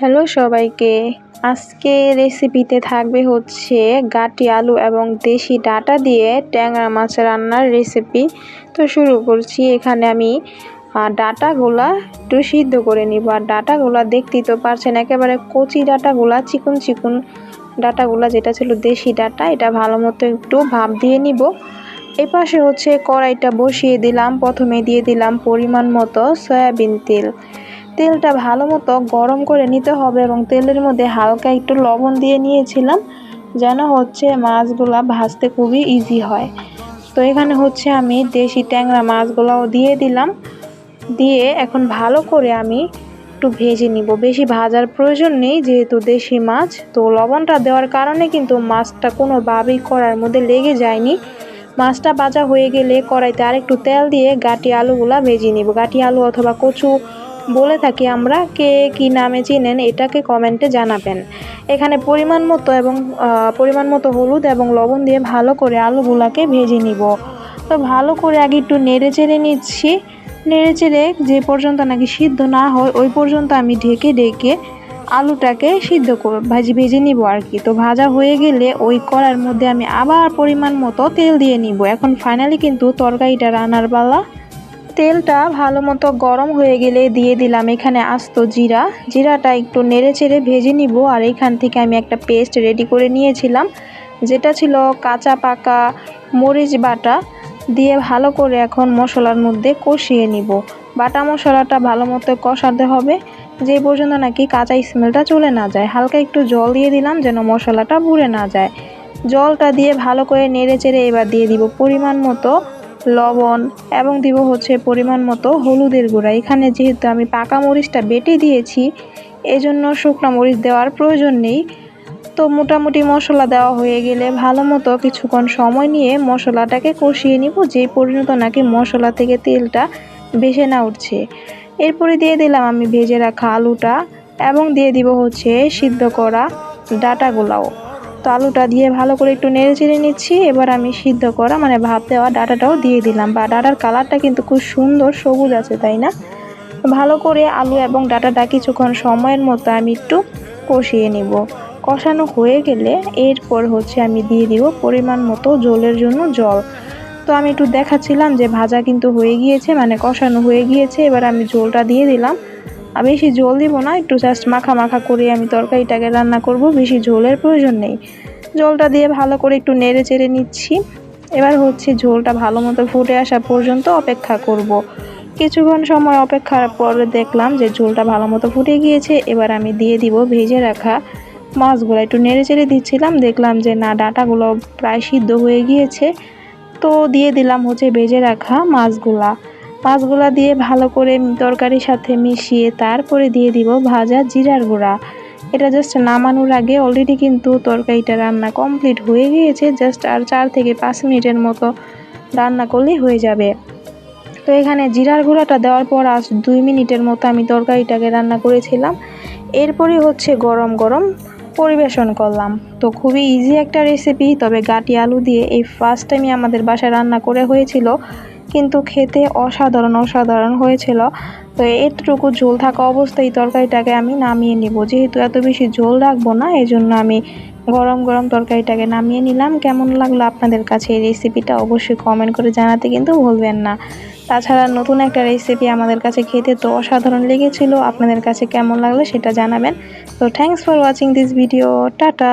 Hello সবাইকে। আজকে রেসিপিতে থাকবে হচ্ছে গাটি আলু এবং দেশি ডাটা দিয়ে ট্যাংরা মাছ রান্নার রেসিপি তো শুরু করছি। এখানে আমি ডাটাগুলা একটু সিদ্ধ করে নিব। আর ডাটাগুলা দেখতেই তো পারছেন, একেবারে কচি ডাটাগুলা, চিকুন চিকুন ডাটাগুলা যেটা ছিল দেশি ডাটা, এটা ভালো মতো একটু ভাপ দিয়ে নিব। এ পাশে হচ্ছে কড়াইটা বসিয়ে দিলাম। প্রথমে দিয়ে দিলাম পরিমাণ মতো সয়াবিন তেল। তেলটা ভালো মতো গরম করে নিতে হবে এবং তেলের মধ্যে হালকা একটু লবণ দিয়ে নিয়েছিলাম, যেন হচ্ছে মাছগুলা ভাজতে খুবই ইজি হয়। তো এখানে হচ্ছে আমি দেশি ট্যাংরা মাছগুলাও দিয়ে দিলাম। দিয়ে এখন ভালো করে আমি একটু ভেজে নিব। বেশি ভাজার প্রয়োজন নেই, যেহেতু দেশি মাছ, তো লবণটা দেওয়ার কারণে কিন্তু মাছটা কোনো কোনোভাবেই কড়ার মধ্যে লেগে যায়নি। মাছটা ভাজা হয়ে গেলে কড়াইতে আরেকটু তেল দিয়ে গাটি আলুগুলা ভেজে নিব। গাটি আলু অথবা কচু বলে থাকি আমরা কে কি নামে চিনেন এটাকে কমেন্টে জানাবেন। এখানে পরিমাণ মতো এবং পরিমাণ মতো হলুদ এবং লবণ দিয়ে ভালো করে আলুগুলাকে ভেজে নিব। তো ভালো করে আগে একটু নেড়ে চেড়ে নিচ্ছি। নেড়ে চেড়ে যে পর্যন্ত নাকি সিদ্ধ না হয়, ওই পর্যন্ত আমি ঢেকে ঢেকে আলুটাকে সিদ্ধ করে, ভাজি, ভেজে নিব আর কি তো ভাজা হয়ে গেলে ওই কড়ার মধ্যে আমি আবার পরিমাণ মতো তেল দিয়ে নিব। এখন ফাইনালি কিন্তু তরকারিটা রান্নার বেলা তেলটা ভালো মতো গরম হয়ে গেলে দিয়ে দিলাম এখানে আস্ত জিরা। জিরাটা একটু নেড়ে চেড়ে ভেজে নিব আর এখান থেকে আমি একটা পেস্ট রেডি করে নিয়েছিলাম, যেটা ছিল কাঁচা পাকা মরিচ বাটা দিয়ে ভালো করে এখন মশলার মধ্যে কষিয়ে নিব। বাটা মশলাটা ভালো মতো কষাতে হবে, যে পর্যন্ত নাকি কাঁচা স্মেলটা চলে না যায়। হালকা একটু জল দিয়ে দিলাম যেন মশলাটা পুড়ে না যায়। জলটা দিয়ে ভালো করে নেড়ে চেড়ে এবার দিয়ে দিব পরিমাণ মতো লবণ এবং দিব হচ্ছে পরিমাণ মতো হলুদের গুঁড়া। এখানে যেহেতু আমি পাকা মরিচটা বেটে দিয়েছি, এজন্য শুকনো মরিচ দেওয়ার প্রয়োজন নেই। তো মোটামুটি মশলা দেওয়া হয়ে গেলে ভালো মতো কিছুক্ষণ সময় নিয়ে মশলাটাকে কষিয়ে নিব, যেই পর্যন্ত নাকি মশলা থেকে তেলটা ভেসে না উঠছে। এরপরে দিয়ে দিলাম আমি ভেজে রাখা আলুটা এবং দিয়ে দিব হচ্ছে সিদ্ধ করা ডাটাগুলাও। তো আলুটা দিয়ে ভালো করে একটু নেড়ে চেড়ে নিচ্ছি। এবার আমি সিদ্ধ করা মানে ভাত দেওয়া ডাটাটাও দিয়ে দিলাম। বা ডাটার কালারটা কিন্তু খুব সুন্দর সবুজ আছে, তাই না? ভালো করে আলু এবং ডাটাটা কিছুক্ষণ সময়ের মতো আমি একটু কষিয়ে নিব। কষানো হয়ে গেলে এরপর হচ্ছে আমি দিয়ে দিব পরিমাণ মতো জলের জন্য জল। তো আমি একটু দেখাচ্ছিলাম যে ভাজা কিন্তু হয়ে গিয়েছে মানে কষানো হয়ে গিয়েছে। এবার আমি ঝোলটা দিয়ে দিলাম। বেশি ঝোল দিব না, একটু জাস্ট মাখা মাখা করে আমি তরকারিটাকে রান্না করব, বেশি ঝোলের প্রয়োজন নেই। ঝোলটা দিয়ে ভালো করে একটু নেড়ে চেড়ে নিচ্ছি। এবার হচ্ছে ঝোলটা ভালো মতো ফুটে আসা পর্যন্ত অপেক্ষা করব। কিছুক্ষণ সময় অপেক্ষার পরে দেখলাম যে ঝোলটা ভালো মতো ফুটে গিয়েছে, এবার আমি দিয়ে দিব ভেজে রাখা মাছগুলো। একটু নেড়ে চেড়ে দিচ্ছিলাম, দেখলাম যে না, ডাটাগুলো প্রায় সিদ্ধ হয়ে গিয়েছে। তো দিয়ে দিলাম হচ্ছে ভেজে রাখা মাছগুলা। মাছগুলা দিয়ে ভালো করে তরকারির সাথে মিশিয়ে তারপরে দিয়ে দিব ভাজা জিরার গুঁড়া। এটা জাস্ট নামানোর আগে অলরেডি কিন্তু তরকারিটা রান্না কমপ্লিট হয়ে গিয়েছে জাস্ট আর চার থেকে পাঁচ মিনিটের মতো রান্না করলেই হয়ে যাবে। তো এখানে জিরার গুঁড়াটা দেওয়ার পর আজ দুই মিনিটের মতো আমি তরকারিটাকে রান্না করেছিলাম। এরপরে হচ্ছে গরম গরম পরিবেশন করলাম। তো খুবই ইজি একটা রেসিপি তবে গাটি আলু দিয়ে এই ফার্স্ট টাইমই আমাদের বাসায় রান্না করে হয়েছিল। কিন্তু খেতে অসাধারণ অসাধারণ হয়েছিল। তো এতটুকু ঝোল থাকা অবস্থায় এই তরকারিটাকে আমি নামিয়ে নিব। যেহেতু এত বেশি ঝোল রাখব না এই জন্য আমি গরম গরম তরকারিটাকে নামিয়ে নিলাম। কেমন লাগল আপনাদের কাছে এই রেসিপিটা অবশ্যই কমেন্ট করে জানাতে কিন্তু ভুলবেন না। তাছাড়া নতুন একটা রেসিপি আমাদের কাছে খেতে তো অসাধারণ লেগেছিল। আপনাদের কাছে কেমন লাগল সেটা জানাবেন। তো thanks for watching this video tata